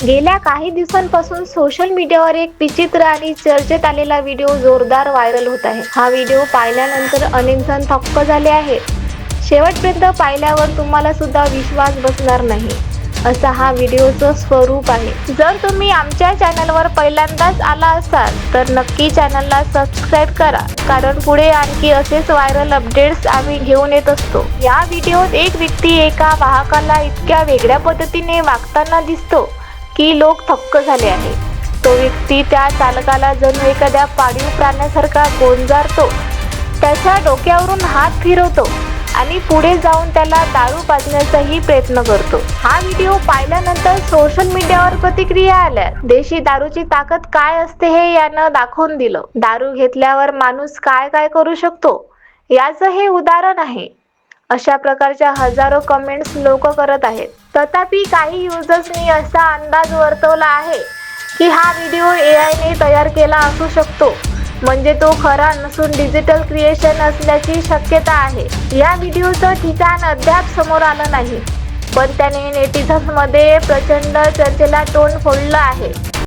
गेल्या काही दिवसांपासून सोशल मीडियावर एक विचित्र आणि चर्चेत आलेला व्हिडिओ जोरदार व्हायरल होत आहे. हा व्हिडिओ पाहिल्यानंतर अनेक जण थक्क झाले आहेत. शेवटपर्यंत पाहिल्यावर तुम्हाला सुद्धा विश्वास बसणार नाही. असा हा व्हिडिओचं स्वरूप आहे. जर तुम्ही आमच्या चॅनलवर पहिल्यांदाच आला असाल तर नक्की चॅनलला सबस्क्राईब करा. कारण पुढे आणखी असेच व्हायरल अपडेट्स आम्ही घेऊन येत असतो. या व्हिडिओत एक व्यक्ती एका वाहकाला इतक्या वेगळ्या पद्धतीने वागताना दिसतो. की लोक थक्क झाले आहे तो व्यक्ती त्या चालकाला जणू एखाद्या पाळीव प्राण्यासारखा गोंजारतो त्याच्या डोक्यावरून हात फिरवतो आणि पुढे जाऊन त्याला दारू पाजण्याचाही प्रयत्न करतो. हा व्हिडिओ पाहिल्यानंतर सोशल मीडियावर प्रतिक्रिया आल्या. देशी दारूची ताकद काय असते हे यानं दाखवून दिलं. दारू घेतल्यावर माणूस काय काय करू शकतो? याचं हे उदाहरण आहे. अशा प्रकारच्या हजारो कमेंट्स लोक करत आहेत. तथापि काही युजर्सनी असा अंदाज वर्तवला आहे की हा व्हिडिओ ए आयने तयार केला असू शकतो. म्हणजे तो खरा नसून डिजिटल क्रिएशन असल्याची शक्यता आहे. या व्हिडिओचं ठिकाण अद्याप समोर आलं नाही. पण त्याने नेटिझन्समध्ये प्रचंड चर्चेला तोंड फोडलं आहे.